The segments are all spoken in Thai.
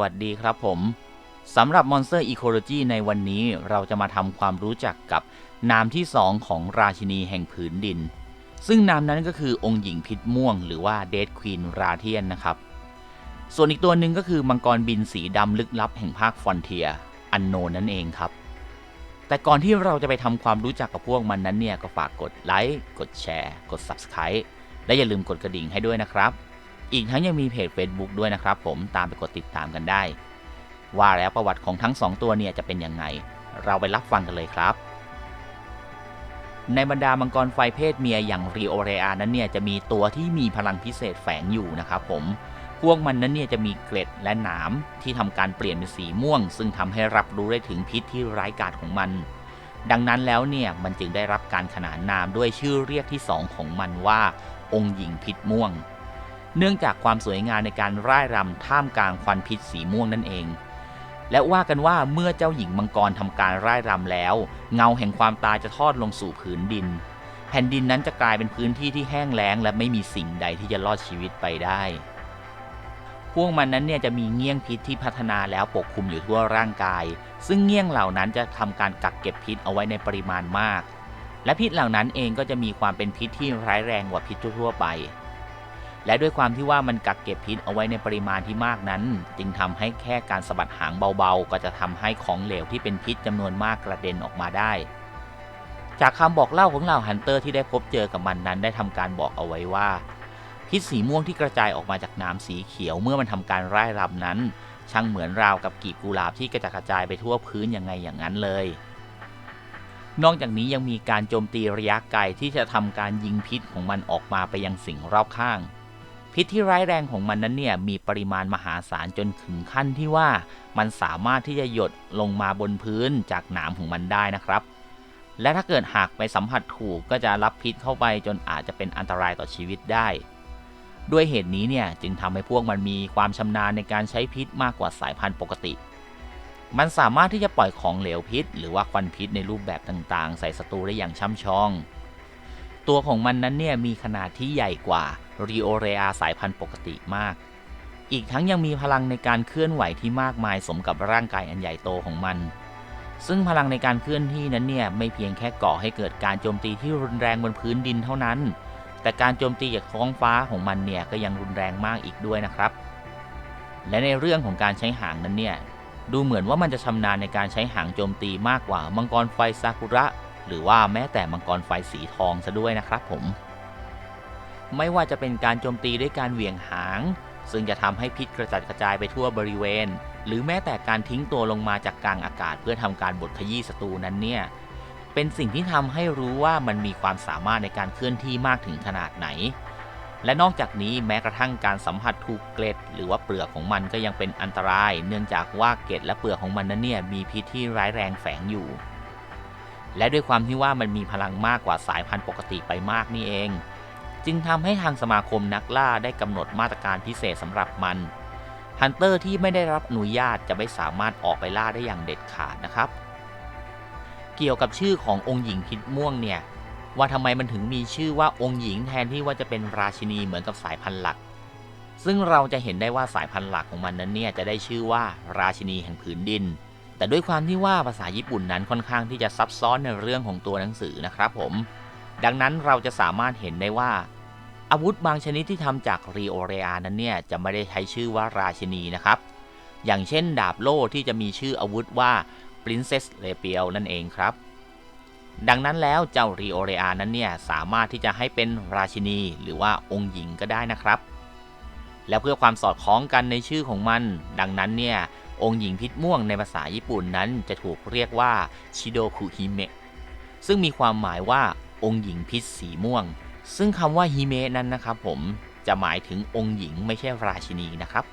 วัสดีครับผมสำหรับ Monster Ecology ในวันนี้เราจะมาทำความรู้จักกับนามที่ 2 ของราชินีแห่งผืนดิน ซึ่งนามนั้นก็คือองค์หญิงพิษม่วง หรือว่า Dead Queen ราเทียนนะครับ ส่วนอีกตัวหนึ่งก็คือมังกรบินสีดำลึกลับแห่งภาคฟอนเทียอันโนนั่นเองครับ แต่ก่อนที่เราจะไปทำความรู้จักกับพวกมันนั้นเนี่ยก็ฝากกดไลค์กดแชร์ กด Subscribe และอย่าลืมกดกระดิ่งให้ด้วยนะครับ อีกทั้งยังมีเพจ Facebook ด้วยนะครับผมตามไปกดติดตามกันได้ ว่าแล้วประวัติของทั้งสองตัวเนี่ยจะเป็นยังไง เราไปรับฟังกันเลยครับ ในบรรดามังกรไฟเพศเมียอย่างรีโอเรอานั้นเนี่ยจะมีตัวที่มีพลังพิเศษแฝงอยู่นะครับผมพวกมันนั้นเนี่ยจะมีเกล็ดและหนามที่ทำการเปลี่ยนเป็นสีม่วง ซึ่งทำให้รับรู้ได้ถึงพิษที่ร้ายกาจของมัน ดังนั้นแล้วเนี่ยมันจึงได้รับการขนานนามด้วยชื่อเรียกที่สองของมันว่า องค์หญิงพิษม่วง เนื่องจากความสวยงามในการร่ายรำท่ามกลางควันพิษสีม่วงนั่นเอง และว่ากันว่าเมื่อเจ้าหญิงมังกรทำการร่ายรำแล้ว เงาแห่งความตายจะทอดลงสู่ผืนดิน แผ่นดินนั้นจะกลายเป็นพื้นที่ที่แห้งแล้ง และไม่มีสิ่งใดที่จะรอดชีวิตไปได้ พวกมันนั้นเนี่ยจะมีเงี้ยงพิษที่พัฒนาแล้วปกคลุมอยู่ทั่วร่างกาย ซึ่งเงี้ยงเหล่านั้นจะทำการกักเก็บพิษเอาไว้ในปริมาณมาก และพิษเหล่านั้นเองก็จะมีความเป็นพิษที่ร้ายแรงกว่าพิษทั่วไป และด้วยความที่ว่ามันกักเก็บพิษเอาไว้ในปริมาณที่มากนั้น จึงทำให้แค่การสะบัดหางเบาๆ ก็จะทำให้ของเหลวที่เป็นพิษจำนวนมากกระเด็นออกมาได้ จากคำบอกเล่าของเหล่าฮันเตอร์ที่ได้พบเจอกับมันนั้นได้ทำการบอกเอาไว้ว่า พิษสีม่วงที่กระจายออกมาจากน้ำสีเขียวเมื่อมันทำการร่ายรำนั้น ช่างเหมือนราวกับกีบกุหลาบที่กระจัดกระจายไปทั่วพื้นยังไงอย่างนั้นเลยนอกจากนี้ยังมีการโจมตีระยะไกลที่จะทำการยิงพิษของมันออกมาไปยังสิ่งรอบข้าง พิษที่ร้ายแรงของมันนั้นเนี่ยมีปริมาณมหาศาลจนถึงขั้นที่ว่ามันสามารถที่จะหยดลงมาบนพื้นจากหนามของมันได้นะครับ และถ้าเกิดหากไปสัมผัสถูกก็จะรับพิษเข้าไปจนอาจจะเป็นอันตรายต่อชีวิตได้ ด้วยเหตุนี้เนี่ยจึงทำให้พวกมันมีความชำนาญในการใช้พิษมากกว่าสายพันธุ์ปกติ มันสามารถที่จะปล่อยของเหลวพิษ หรือว่าควันพิษในรูปแบบต่างๆ ใส่ศัตรูได้อย่างช่ำชอง ตัวของมันนั้นเนี่ยมีขนาดที่ใหญ่กว่ารีโอเรอาสายพันธุ์ปกติมาก อีกทั้งยังมีพลังในการเคลื่อนไหวที่มากมายสมกับร่างกายอันใหญ่โตของมัน ซึ่งพลังในการเคลื่อนที่นั้นเนี่ยไม่เพียงแค่ก่อให้เกิดการโจมตีที่รุนแรงบนพื้นดินเท่านั้น แต่การโจมตีจากท้องฟ้าของมันเนี่ยก็ยังรุนแรงมากอีกด้วยนะครับ และในเรื่องของการใช้หางนั้นเนี่ยดูเหมือนว่ามันจะชำนาญในการใช้หางโจมตีมากกว่ามังกรไฟซากุระ หรือว่าแม้แต่มังกรไฟสีทองซะด้วยนะครับผม ไม่ว่าจะเป็นการโจมตีด้วยการเหวี่ยงหาง ซึ่งจะทำให้พิษกระจัดกระจายไปทั่วบริเวณ หรือแม้แต่การทิ้งตัวลงมาจากกลางอากาศ เพื่อทำการบดขยี้ศัตรูนั้นเนี่ยเป็นสิ่งที่ทำให้รู้ว่ามันมีความสามารถในการเคลื่อนที่มากถึงขนาดไหน และนอกจากนี้แม้กระทั่งการสัมผัสถูกเกล็ด หรือว่าเปลือกของมันก็ยังเป็นอันตราย เนื่องจากว่าเกล็ดและเปลือกของมันนั้นเนี่ยมีพิษที่ร้ายแรงแฝงอยู่ และด้วยความที่ว่ามันมีพลังมากกว่าสายพันธุ์ปกติไปมากนี่เอง จึงทำให้ทางสมาคมนักล่าได้กำหนดมาตรการพิเศษสำหรับมันฮันเตอร์ที่ไม่ได้รับอนุญาตจะไม่สามารถออกไปล่าได้อย่างเด็ดขาดนะครับ เกี่ยวกับชื่อขององค์หญิงพิษม่วงเนี่ยว่าทำไมมันถึงมีชื่อว่าองค์หญิงแทนที่ว่าจะเป็นราชินีเหมือนกับสายพันธุ์หลัก ซึ่งเราจะเห็นได้ว่าสายพันธุ์หลักของมันนั้นเนี่ยจะได้ชื่อว่าราชินีแห่งผืนดิน แต่ด้วยความที่ว่าภาษาญี่ปุ่นนั้นค่อนข้างที่จะซับซ้อนในเรื่องของตัวหนังสือนะครับผม ดังนั้นเราจะสามารถเห็นได้ว่า อาวุธบางชนิดที่ทำจากรีโอเรอานั้นเนี่ยจะไม่ได้ใช้ชื่อว่าราชินีนะครับ อย่างเช่นดาบโล่ที่จะมีชื่ออาวุธว่า Princess r a p i e l นั่นเองครับ ดังนั้นแล้วเจ้ารีโอเรอานั้นเนี่ยสามารถที่จะให้เป็นราชินีหรือว่าองค์หญิงก็ได้นะครับ และเพื่อความสอดคล้องกันในชื่อของมัน ดังนั้นเนี่ย องค์หญิงพิษม่วงในภาษาญี่ปุ่นนั้นจะถูกเรียกว่าชิโดคุฮิเมะซึ่งมีความหมายว่าองค์หญิงพิษสีม่วง ซึ่งคำว่าฮิเมะนั้นนะครับผมจะหมายถึงองค์หญิงไม่ใช่ราชินีนะครับ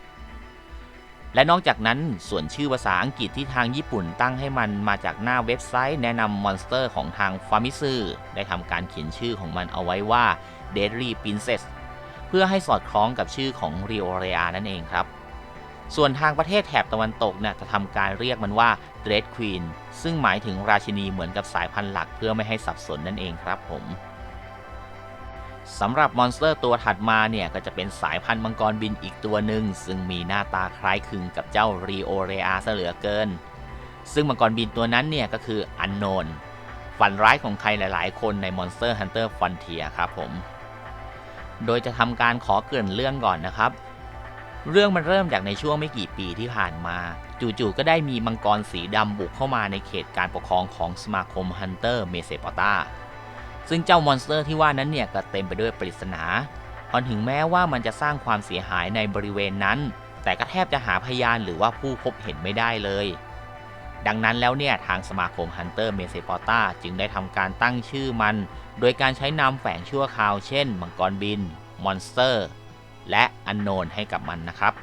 และนอกจากนั้นส่วนชื่อภาษาอังกฤษที่ทางญี่ปุ่นตั้งให้มันมาจากหน้าเว็บไซต์แนะนำมอนสเตอร์ของทางฟามิซึได้ทำการเขียนชื่อของมันเอาไว้ว่า Deadly Princess เพื่อให้สอดคล้องกับชื่อของริโอเรอานั่นเองครับ ส่วนทางประเทศแถบตะวันตกเนี่ยจะทำการเรียกมันว่า Dread Queen ซึ่งหมายถึงราชินีเหมือนกับสายพันธุ์หลักเพื่อไม่ให้สับสนนั่นเองครับผมสำหรับมอนสเตอร์ตัวถัดมาเนี่ยก็จะเป็นสายพันธุ์มังกรบินอีกตัวหนึ่งซึ่งมีหน้าตาคล้ายคลึงกับเจ้ารีโอเรอาซะเหลือเกิน ซึ่งมังกรบินตัวนั้นเนี่ยก็คืออันโนนฝันร้ายของใครหลาย ๆ คนใน Monster Hunter Frontier ครับผม โดยจะทำการขอเกริ่นเรื่องก่อนนะครับ เรื่องมันเริ่มจากในช่วงไม่กี่ปีที่ผ่านมา จู่ๆก็ได้มีมังกรสีดำบุกเข้ามาในเขตการปกครองของสมาคมฮันเตอร์เมเซปอตาซึ่งเจ้ามอนสเตอร์ที่ว่านั้นเนี่ยก็เต็มไปด้วยปริศนาพอถึงแม้ว่ามันจะสร้างความเสียหายในบริเวณนั้น แต่ก็แทบจะหาพยานหรือว่าผู้พบเห็นไม่ได้เลย ดังนั้นแล้วเนี่ยทางสมาคมฮันเตอร์เมเซปอตาจึงได้ทำการตั้งชื่อมัน โดยการใช้นามแฝงชั่วคราวเช่น มังกรบิน มอนสเตอร์ และอันโนนให้กับมันนะครับ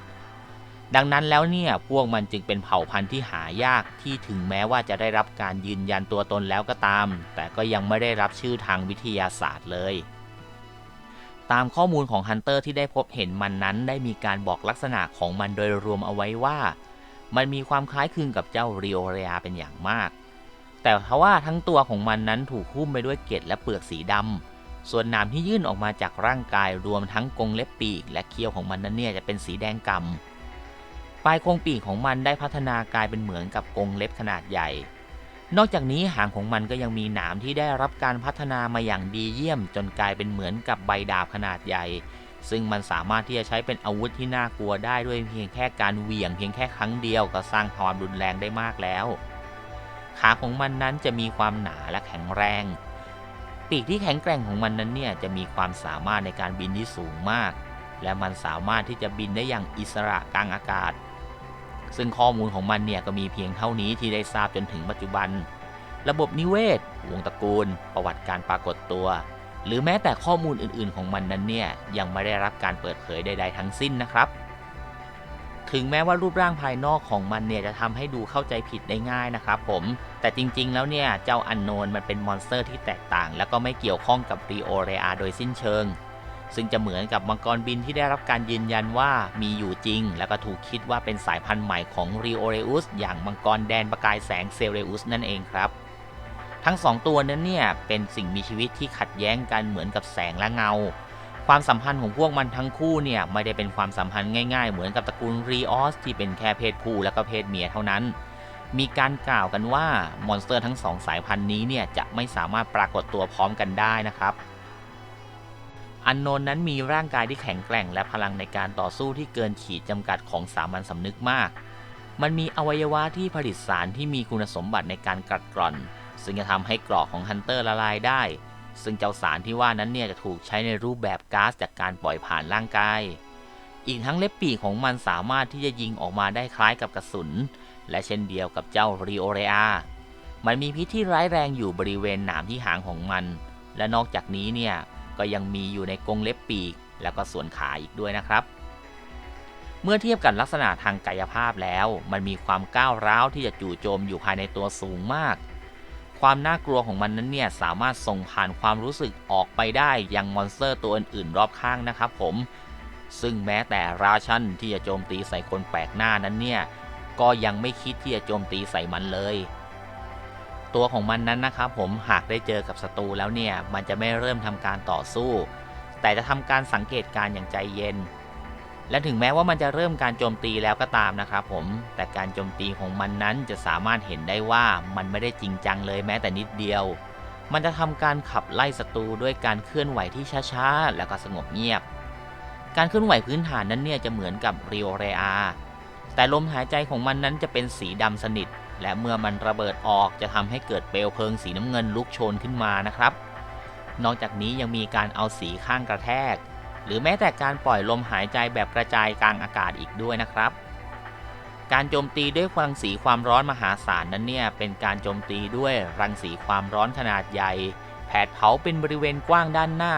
ดังนั้นแล้วเนี่ยพวกมันจึงเป็นเผ่าพันธุ์ที่หายากที่ถึงแม้ว่าจะได้รับการยืนยันตัวตนแล้วก็ตาม แต่ก็ยังไม่ได้รับชื่อทางวิทยาศาสตร์เลย ตามข้อมูลของฮันเตอร์ที่ได้พบเห็นมันนั้นได้มีการบอกลักษณะของมันโดยรวมเอาไว้ว่า มันมีความคล้ายคลึงกับเจ้าริโอเรียเป็นอย่างมาก แต่ทว่าทั้งตัวของมันนั้นถูกหุ้มไปด้วยเกล็ดและเปลือกสีดำ ส่วนหนามที่ยื่นออกมาจากร่างกายรวมทั้งกรงเล็บปีก และเขี้ยวของมันนั้นเนี่ยจะเป็นสีแดงกำ่ำปลายโครงปีกของมันได้พัฒนากลายเป็นเหมือนกับกรงเล็บขนาดใหญ่ นอกจากนี้หางของมันก็ยังมีหนามที่ได้รับการพัฒนามาอย่างดีเยี่ยม จนกลายเป็นเหมือนกับใบดาบขนาดใหญ่ ซึ่งมันสามารถที่จะใช้เป็นอาวุธที่น่ากลัวได้ด้วยเพียงแค่การเหวี่ยง เพียงแค่ครั้งเดียวก็สร้างความรุนแรงได้มากแล้ว ขาของมันนั้นจะมีความหนาและแข็งแรง ปีกที่แข็งแกร่งของมันนั้นเนี่ยจะมีความสามารถในการบินที่สูงมาก และมันสามารถที่จะบินได้อย่างอิสระกลางอากาศ ซึ่งข้อมูลของมันเนี่ยก็มีเพียงเท่านี้ที่ได้ทราบจนถึงปัจจุบัน ระบบนิเวศ วงตระกูล ประวัติการปรากฏตัว หรือแม้แต่ข้อมูลอื่น ๆ ของมันนั้นเนี่ยยังไม่ได้รับการเปิดเผยใด ๆ ทั้งสิ้นนะครับถึงแม้ว่ารูปร่างภายนอกของมันเนี่ยจะทำให้ดูเข้าใจผิดได้ง่ายนะครับผม แต่จริงๆ แล้วเนี่ย เจ้าอันโนนมันเป็นมอนสเตอร์ที่แตกต่าง และก็ไม่เกี่ยวข้องกับรีโอเรอาโดยสิ้นเชิง ซึ่งจะเหมือนกับมังกรบินที่ได้รับการยืนยันว่ามีอยู่จริง และก็ถูกคิดว่าเป็นสายพันธุ์ใหม่ของรีโอเรอุสอย่างมังกรแดนประกายแสงเซเรอุสนั่นเองครับ ทั้งสองตัวนั้นเนี่ยเป็นสิ่งมีชีวิตที่ขัดแย้งกันเหมือนกับแสงและเงา ความสัมพันธ์ของพวกมันทั้งคู่เนี่ยไม่ได้เป็นความสัมพันธ์ง่าย ๆ เหมือนกับตระกูลรีออสที่เป็นแค่เพศผู้และก็เพศเมียเท่านั้น มีการกล่าวกันว่ามอนสเตอร์ทั้งสองสายพันธุ์นี้เนี่ยจะไม่สามารถปรากฏตัวพร้อมกันได้นะครับ อันโนนนั้นมีร่างกายที่แข็งแกร่ง และพลังในการต่อสู้ที่เกินขีดจำกัดของสามัญสำนึกมาก มันมีอวัยวะที่ผลิตสารที่มีคุณสมบัติในการกัดกร่อน ซึ่งจะทำให้กรอกของฮันเตอร์ละลายได้ ซึ่งเจ้าสารที่ว่านั้นเนี่ยจะถูกใช้ในรูปแบบก๊าซจากการปล่อยผ่านร่างกาย อีกทั้งเล็บปีกของมันสามารถที่จะยิงออกมาได้คล้ายกับกระสุน และเช่นเดียวกับเจ้าริโอเรอามันมีพิษที่ร้ายแรงอยู่บริเวณหนามที่หางของมัน และนอกจากนี้เนี่ยก็ยังมีอยู่ในกรงเล็บปีก แล้วก็ส่วนขาอีกด้วยนะครับ เมื่อเทียบกับลักษณะทางกายภาพแล้ว มันมีความก้าวร้าวที่จะจู่โจมอยู่ภายในตัวสูงมาก ความน่ากลัวของมันนั้นเนี่ยสามารถส่งผ่านความรู้สึกออกไปได้ยังมอนสเตอร์ตัวอื่นๆรอบข้างนะครับผม ซึ่งแม้แต่ราชันที่จะโจมตีใส่คนแปลกหน้านั้นเนี่ย ก็ยังไม่คิดที่จะโจมตีใส่มันเลย ตัวของมันนั้นนะครับผมหากได้เจอกับศัตรูแล้วเนี่ย มันจะไม่เริ่มทำการต่อสู้ แต่จะทำการสังเกตการอย่างใจเย็น และถึงแม้ว่ามันจะเริ่มการโจมตีแล้วก็ตามนะครับผม แต่การโจมตีของมันนั้นจะสามารถเห็นได้ว่ามันไม่ได้จริงจังเลยแม้แต่นิดเดียว มันจะทำการขับไล่ศัตรูด้วยการเคลื่อนไหวที่ช้าๆ แล้วก็สงบเงียบ การเคลื่อนไหวพื้นฐานนั้นเนี่ยจะเหมือนกับริโอเรอาแต่ลมหายใจของมันนั้นจะเป็นสีดำสนิท และเมื่อมันระเบิดออกจะทำให้เกิดเปลวเพลิงสีน้ำเงินลุกโชนขึ้นมานะครับ นอกจากนี้ยังมีการเอาสีข้างกระแทก หรือแม้แต่การปล่อยลมหายใจแบบกระจายกลางอากาศอีกด้วยนะครับการโจมตีด้วยรังสีความร้อนมหาศาลนั้นเนี่ยเป็นการโจมตีด้วยรังสีความร้อนขนาดใหญ่ แผดเผาเป็นบริเวณกว้างด้านหน้า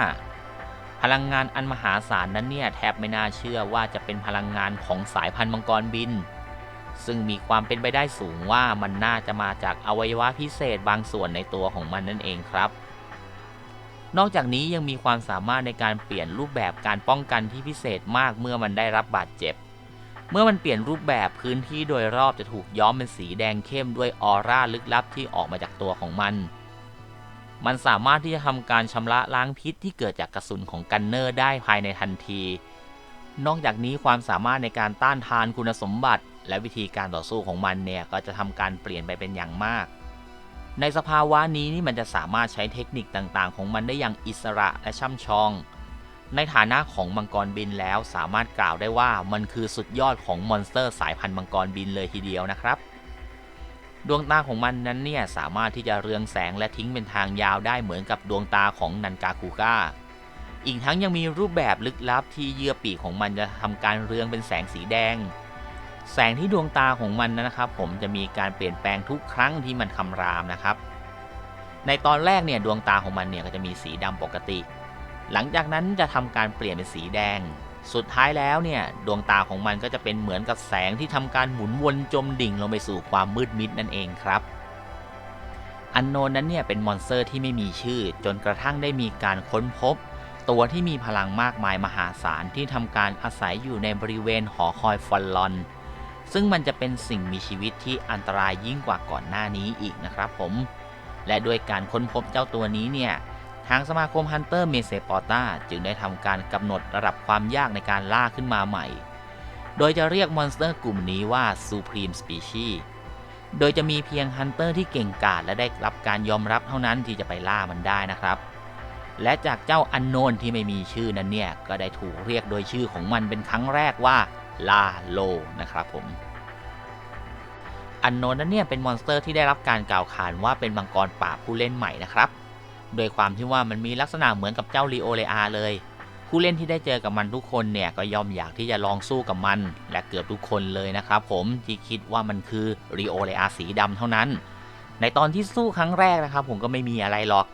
พลังงานอันมหาศาลนั้นเนี่ยแทบไม่น่าเชื่อว่าจะเป็นพลังงานของสายพันธุ์มังกรบิน ซึ่งมีความเป็นไปได้สูงว่ามันน่าจะมาจากอวัยวะพิเศษบางส่วนในตัวของมันนั่นเองครับ นอกจากนี้ยังมีความสามารถในการเปลี่ยนรูปแบบการป้องกันที่พิเศษมากเมื่อมันได้รับบาดเจ็บ เมื่อมันเปลี่ยนรูปแบบพื้นที่โดยรอบจะถูกย้อมเป็นสีแดงเข้มด้วยออร่าลึกลับที่ออกมาจากตัวของมัน มันสามารถที่จะทำการชำระล้างพิษที่เกิดจากกระสุนของกันเนอร์ได้ภายในทันที นอกจากนี้ความสามารถในการต้านทานคุณสมบัติ และวิธีการต่อสู้ของมันเนี่ยก็จะทำการเปลี่ยนไปเป็นอย่างมาก ในสภาวะนี้นี่มันจะสามารถใช้เทคนิคต่างๆ ของมันได้อย่างอิสระและช่ำชอง ในฐานะของมังกรบินแล้วสามารถกล่าวได้ว่ามันคือสุดยอดของมอนสเตอร์สายพันธุ์มังกรบินเลยทีเดียวนะครับ ดวงตาของมันนั้นเนี่ยสามารถที่จะเรืองแสงและทิ้งเป็นทางยาวได้เหมือนกับดวงตาของนันกาคูก้า อีกทั้งยังมีรูปแบบลึกลับที่เยื่อปีกของมันจะทำการเรืองเป็นแสงสีแดง แสงที่ดวงตาของมันนะครับ ผมจะมีการเปลี่ยนแปลงทุกครั้งที่มันคำรามนะครับ ในตอนแรกเนี่ยดวงตาของมันเนี่ยก็จะมีสีดำปกติ หลังจากนั้นจะทำการเปลี่ยนเป็นสีแดง สุดท้ายแล้วเนี่ยดวงตาของมันก็จะเป็นเหมือนกับแสงที่ทำการหมุนวนจมดิ่งลงไปสู่ความมืดมิดนั่นเองครับอันโนนนั้นเนี่ยเป็นมอนสเตอร์ที่ไม่มีชื่อ จนกระทั่งได้มีการค้นพบ ตัวที่มีพลังมากมายมหาศาลที่ทำการอาศัยอยู่ในบริเวณหอคอยฟอนลอน ซึ่งมันจะเป็นสิ่งมีชีวิตที่อันตรายยิ่งกว่าก่อนหน้านี้อีกนะครับผม และด้วยการค้นพบเจ้าตัวนี้เนี่ย ทางสมาคมฮันเตอร์เมเซปอร์ตาจึงได้ทำการกำหนดระดับความยากในการล่าขึ้นมาใหม่ โดยจะเรียกมอนสเตอร์กลุ่มนี้ว่า Supreme Species โดยจะมีเพียงฮันเตอร์ที่เก่งกาจและได้รับการยอมรับเท่านั้นที่จะไปล่ามันได้นะครับ และจากเจ้าอันโนนที่ไม่มีชื่อนั้นเนี่ย ก็ได้ถูกเรียกโดยชื่อของมันเป็นครั้งแรกว่าลาโลนะครับผมอันโนนนั้นเนี่ยเป็นมอนสเตอร์ที่ได้รับการกล่าวขานว่าเป็นมังกรป่าผู้เล่นใหม่นะครับ โดยความที่ว่ามันมีลักษณะเหมือนกับเจ้าลีโอเลอาเลย ผู้เล่นที่ได้เจอกับมันทุกคนเนี่ยก็ยอมอยากที่จะลองสู้กับมัน และเกือบทุกคนเลยนะครับผมที่คิดว่ามันคือลีโอเลอาสีดำเท่านั้น ในตอนที่สู้ครั้งแรกนะครับ ผมก็ไม่มีอะไรหรอก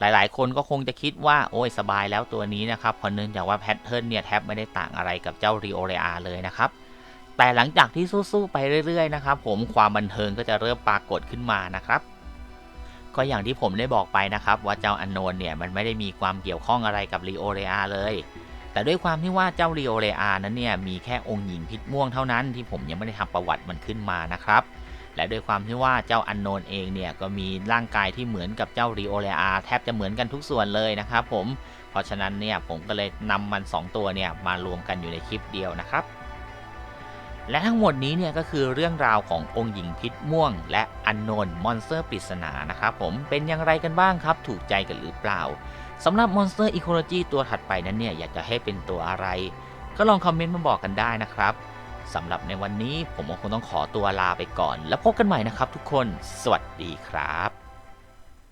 หลายๆ คนก็คงจะคิดว่าโอ้ยสบายแล้วตัวนี้นะครับเพราะเนื่องจากว่าแพทเทิร์นเนี่ยแทบไม่ได้ต่างอะไรกับเจ้าลีโอเลอาเลยนะครับแต่หลังจากที่สู้ๆไปเรื่อยๆนะครับผมความบันเทิงก็จะเริ่มปรากฏขึ้นมานะครับ ก็อย่างที่ผมได้บอกไปนะครับ ว่าเจ้าอันโนนเนี่ยมันไม่ได้มีความเกี่ยวข้องอะไรกับลีโอเรอาเลย แต่ด้วยความที่ว่าเจ้าลีโอเรอานั้นเนี่ยมีแค่องค์หญิงพิษม่วงเท่านั้นที่ผมยังไม่ได้ทำประวัติมันขึ้นมานะครับและด้วยความที่ว่าเจ้าอันโนนเองเนี่ยก็มีร่างกายที่เหมือนกับเจ้าลีโอเรอาแทบจะเหมือนกันทุกส่วนเลยนะครับผม เพราะฉะนั้นเนี่ยผมก็เลยนำมัน 2 ตัวเนี่ยมารวมกันอยู่ในคลิปเดียวนะครับ และทั้งหมดนี้เนี่ยก็คือเรื่องราวขององค์หญิงพิษม่วง และอันโนนมอนสเตอร์ปริศนานะครับผมเป็นอย่างไรกันบ้างครับ ถูกใจกันหรือเปล่าสำหรับมอนสเตอร์อีโคโลจีตัวถัดไปนั้นเนี่ยอยากจะให้เป็นตัวอะไร ก็ลองคอมเมนต์มาบอกกันได้นะครับสำหรับในวันนี้ผมคงต้องขอตัวลาไปก่อน แล้วพบกันใหม่นะครับทุกคน สวัสดีครับ